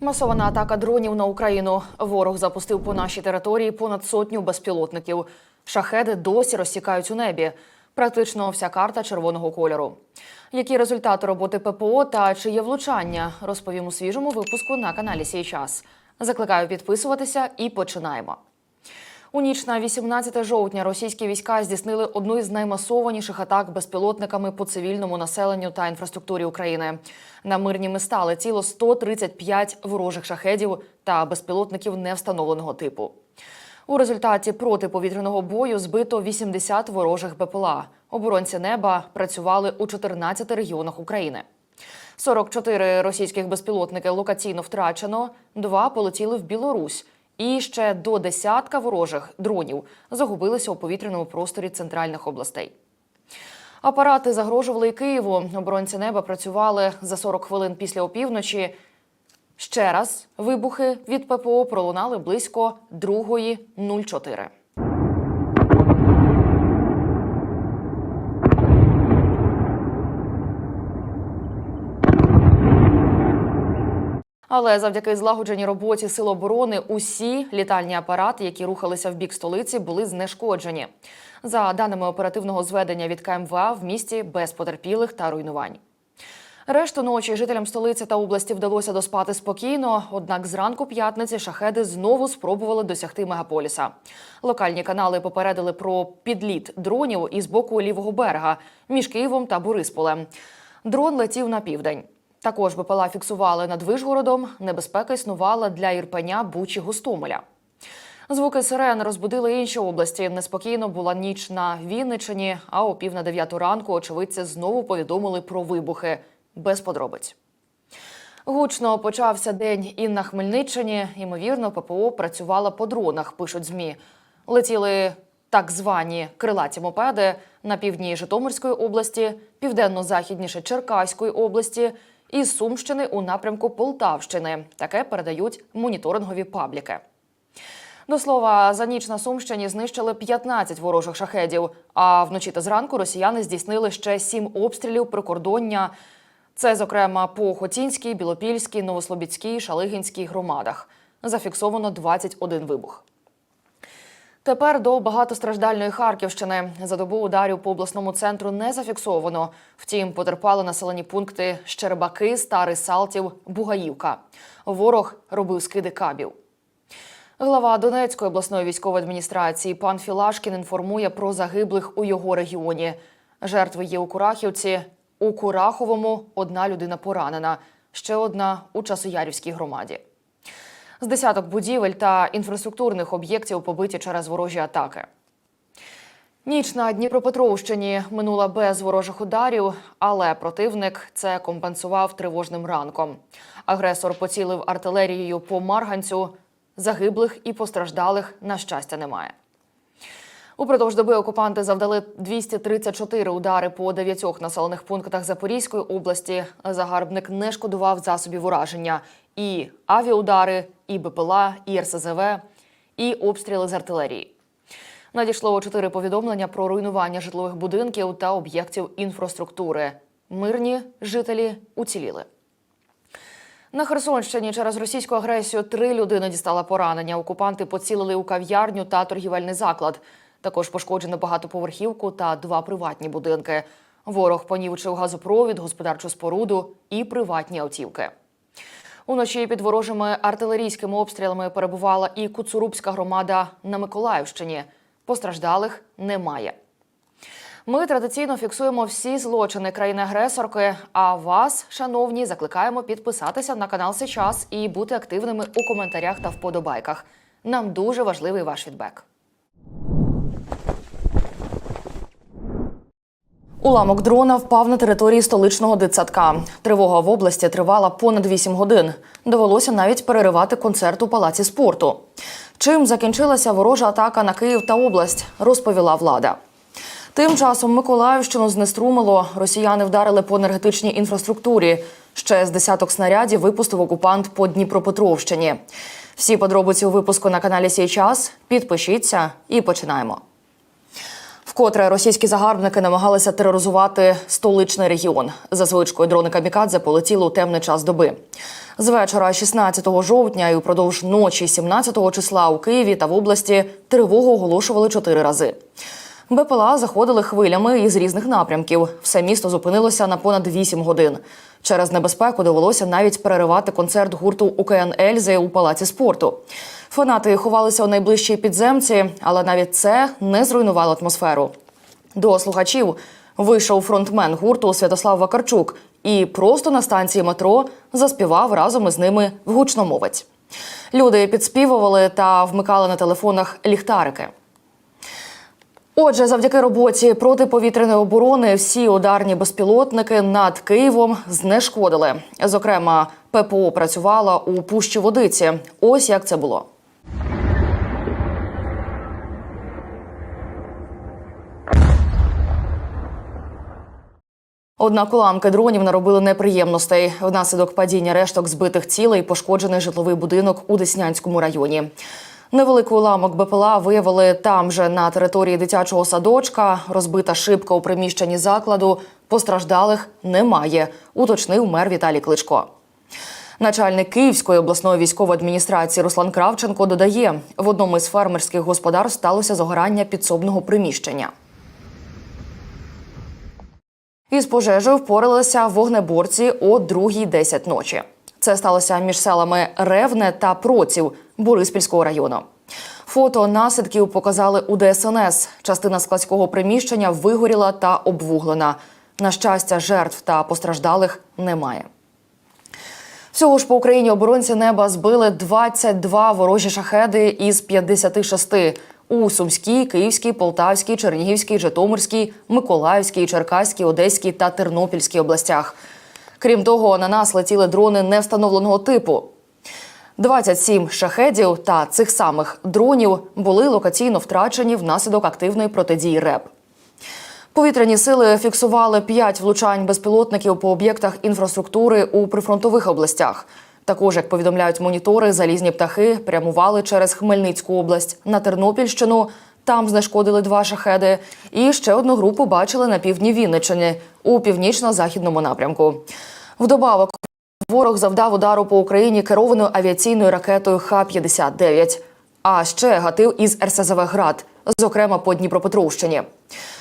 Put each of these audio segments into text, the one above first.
Масована атака дронів на Україну. Ворог запустив по нашій території понад сотню безпілотників. Шахеди досі розсікають у небі. Практично вся карта червоного кольору. Які результати роботи ППО та чи є влучання, розповім у свіжому випуску на каналі Сій час. Закликаю підписуватися і починаємо. У ніч на 18 жовтня російські війська здійснили одну із наймасованіших атак безпілотниками по цивільному населенню та інфраструктурі України. На мирні міста летіло 135 ворожих шахедів та безпілотників невстановленого типу. У результаті протиповітряного бою збито 80 ворожих БПЛА. Оборонці неба працювали у 14 регіонах України. 44 російських безпілотники локаційно втрачено, два полетіли в Білорусь. І ще до десятка ворожих дронів загубилися у повітряному просторі центральних областей. Апарати загрожували і Києву. Оборонці неба працювали за 40 хвилин після опівночі. Ще раз вибухи від ППО пролунали близько 2.04. Але завдяки злагодженій роботі сил оборони усі літальні апарати, які рухалися в бік столиці, були знешкоджені. За даними оперативного зведення від КМВА, в місті без потерпілих та руйнувань. Решту ночі жителям столиці та області вдалося доспати спокійно. Однак зранку п'ятниці шахеди знову спробували досягти мегаполіса. Локальні канали попередили про підліт дронів із боку лівого берега між Києвом та Борисполем. Дрон летів на південь. Також БПЛА фіксували над Вишгородом. Небезпека існувала для Ірпеня, Бучі, Гостомеля. Звуки сирен розбудили інші області. Неспокійно була ніч на Вінниччині, а о пів на дев'яту ранку очевидці знову повідомили про вибухи без подробиць. Гучно почався день і на Хмельниччині. Ймовірно, ППО працювала по дронах, пишуть ЗМІ. Летіли так звані крилаті мопеди на півдні Житомирської області, південно-західніше Черкаської області і з Сумщини у напрямку Полтавщини. Таке передають моніторингові пабліки. До слова, за ніч на Сумщині знищили 15 ворожих шахедів. А вночі та зранку росіяни здійснили ще сім обстрілів прикордоння. Це, зокрема, по Хотінській, Білопільській, Новослобідській, Шалигінській громадах. Зафіксовано 21 вибух. Тепер до багатостраждальної Харківщини за добу ударів по обласному центру не зафіксовано. Втім, потерпали населені пункти Щербаки, Старий Салтів, Бугаївка. Ворог робив скиди кабів. Глава Донецької обласної військової адміністрації пан Філашкін інформує про загиблих у його регіоні. Жертви є у Курахівці. У Кураховому одна людина поранена, ще одна у Часоярівській громаді. З десяток будівель та інфраструктурних об'єктів побиті через ворожі атаки. Ніч на Дніпропетровщині минула без ворожих ударів, але противник це компенсував тривожним ранком. Агресор поцілив артилерією по марганцю. Загиблих і постраждалих, на щастя, немає. Упродовж доби окупанти завдали 234 удари по дев'ятьох населених пунктах Запорізької області. Загарбник не шкодував засобів ураження і авіаудари, і БПЛА, і РСЗВ, і обстріли з артилерії. Надійшло чотири повідомлення про руйнування житлових будинків та об'єктів інфраструктури. Мирні жителі уціліли. На Херсонщині через російську агресію три людини дістала поранення. Окупанти поцілили у кав'ярню та торгівельний заклад. Також пошкоджено багатоповерхівку та два приватні будинки. Ворог понівчив газопровід, господарчу споруду і приватні автівки. Уночі під ворожими артилерійськими обстрілами перебувала і Куцурубська громада на Миколаївщині. Постраждалих немає. Ми традиційно фіксуємо всі злочини країни-агресорки. А вас, шановні, закликаємо підписатися на канал Сейчас і бути активними у коментарях та вподобайках. Нам дуже важливий ваш фідбек. Уламок дрона впав на території столичного дитсадка. Тривога в області тривала понад 8 годин. Довелося навіть переривати концерт у палаці спорту. Чим закінчилася ворожа атака на Київ та область, розповіла влада. Тим часом Миколаївщину знеструмило. Росіяни вдарили по енергетичній інфраструктурі. Ще з десяток снарядів випустив окупант по Дніпропетровщині. Всі подробиці у випуску на каналі Сій час. Підпишіться і починаємо. Вкотре російські загарбники намагалися тероризувати столичний регіон. За звичкою дрони камікадзе полетіли у темний час доби. З вечора 16 жовтня і упродовж ночі 17 числа у Києві та в області тривогу оголошували чотири рази. БПЛА заходили хвилями із різних напрямків. Все місто зупинилося на понад 8 годин. Через небезпеку довелося навіть переривати концерт гурту УКН Ельзи у палаці спорту. Фанати ховалися у найближчій підземці, але навіть це не зруйнувало атмосферу. До слухачів вийшов фронтмен гурту Святослав Вакарчук і просто на станції метро заспівав разом із ними в гучномовець. Люди підспівували та вмикали на телефонах ліхтарики. Отже, завдяки роботі протиповітряної оборони всі ударні безпілотники над Києвом знешкодили. Зокрема, ППО працювала у пущі водиці. Ось як це було. Однак уламки дронів наробили неприємностей. Внаслідок падіння решток збитих цілей пошкоджений житловий будинок у Деснянському районі. Невеликий уламок БПЛА виявили там же на території дитячого садочка. Розбита шибка у приміщенні закладу. Постраждалих немає, уточнив мер Віталій Кличко. Начальник Київської обласної військової адміністрації Руслан Кравченко додає, в одному із фермерських господарств сталося загорання підсобного приміщення. Із пожежею впоралися вогнеборці о 2.10 ночі. Це сталося між селами Ревне та Проців Бориспільського району. Фото наслідків показали у ДСНС. Частина складського приміщення вигоріла та обвуглена. На щастя, жертв та постраждалих немає. Всього ж по Україні оборонці неба збили 22 ворожі шахеди із 56 у Сумській, Київській, Полтавській, Чернігівській, Житомирській, Миколаївській, Черкаській, Одеській та Тернопільській областях. Крім того, на нас летіли дрони невстановленого типу. 27 шахедів та цих самих дронів були локаційно втрачені внаслідок активної протидії РЕБ. Повітряні сили фіксували 5 влучань безпілотників по об'єктах інфраструктури у прифронтових областях. Також, як повідомляють монітори, залізні птахи прямували через Хмельницьку область на Тернопільщину. Там знешкодили два шахеди. І ще одну групу бачили на півдні Вінниччини у північно-західному напрямку. Вдобавок ворог завдав удару по Україні керованою авіаційною ракетою Х-59. А ще гатив із РСЗВ «Град», зокрема по Дніпропетровщині.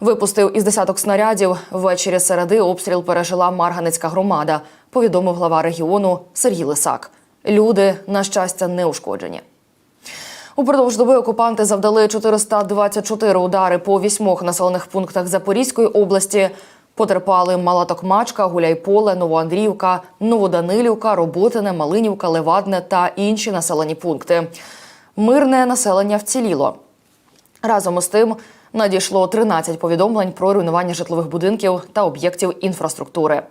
Випустив із десяток снарядів. Ввечері середи обстріл пережила Марганецька громада, повідомив глава регіону Сергій Лисак. Люди, на щастя, не ушкоджені. Упродовж доби окупанти завдали 424 удари по вісьмох населених пунктах Запорізької області. Потерпали Мала Токмачка, Гуляйполе, Новоандріївка, Новоданилівка, Роботине, Малинівка, Левадне та інші населені пункти. Мирне населення вціліло. Разом із тим надійшло 13 повідомлень про руйнування житлових будинків та об'єктів інфраструктури.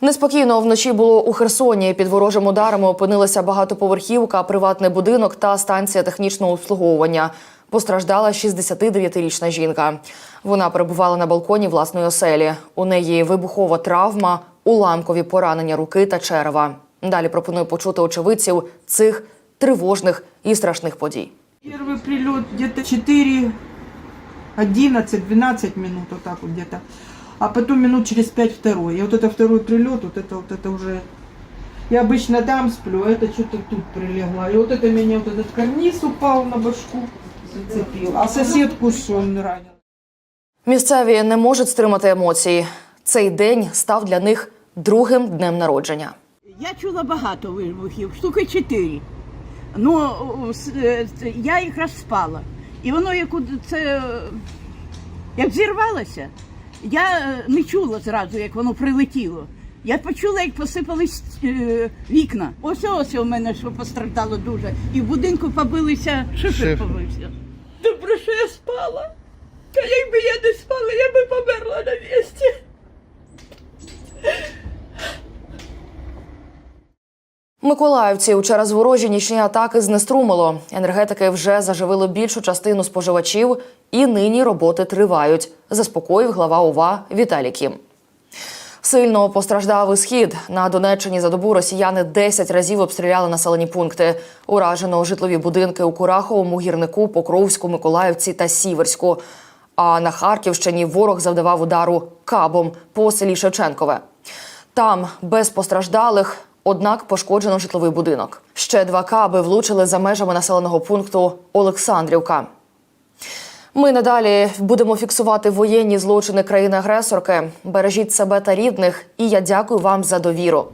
Неспокійно вночі було у Херсоні. Під ворожими ударами опинилася багатоповерхівка, приватний будинок та станція технічного обслуговування. Постраждала 69-річна жінка. Вона перебувала на балконі власної оселі. У неї вибухова травма, уламкові поранення руки та черева. Далі пропоную почути очевидців цих тривожних і страшних подій. Первый прилет где-то 4, 11, 12 минут, вот так вот где-то А потом минут через 5 второй. И вот это второй прилет, вот это вот это уже... Я обычно там сплю, а это что-то тут прилегло. И вот это меня вот этот карниз упал на башку, зацепил. А соседку что он ранил. Місцеві не можуть стримати емоцій. Цей день став для них другим днем народження. Я чула багато вибухів, штуки чотири. Ну, о, с- е, це- я якраз спала. І воно як у- це е, як зірвалося, я е, не чула зразу, як воно прилетіло. Я почула, як посипались е, вікна. Ось ось у мене що постраждало дуже. І в будинку побилися, шифер побився. Добре, що я спала. Та якби я не спала, я би померла на місці. Миколаївців через ворожі нічні атаки знеструмило. Енергетики вже заживили більшу частину споживачів, і нині роботи тривають. Заспокоїв глава ОВА Віталій Кім. Сильно постраждав і схід. На Донеччині за добу росіяни 10 разів обстріляли населені пункти. Уражено житлові будинки у Кураховому, Гірнику, Покровську, Миколаївці та Сіверську. А на Харківщині ворог завдавав удару кабом по селі Шевченкове. Там без постраждалих, однак пошкоджено житловий будинок. Ще два каби влучили за межами населеного пункту Олександрівка. Ми надалі будемо фіксувати воєнні злочини країни-агресорки. Бережіть себе та рідних, і я дякую вам за довіру.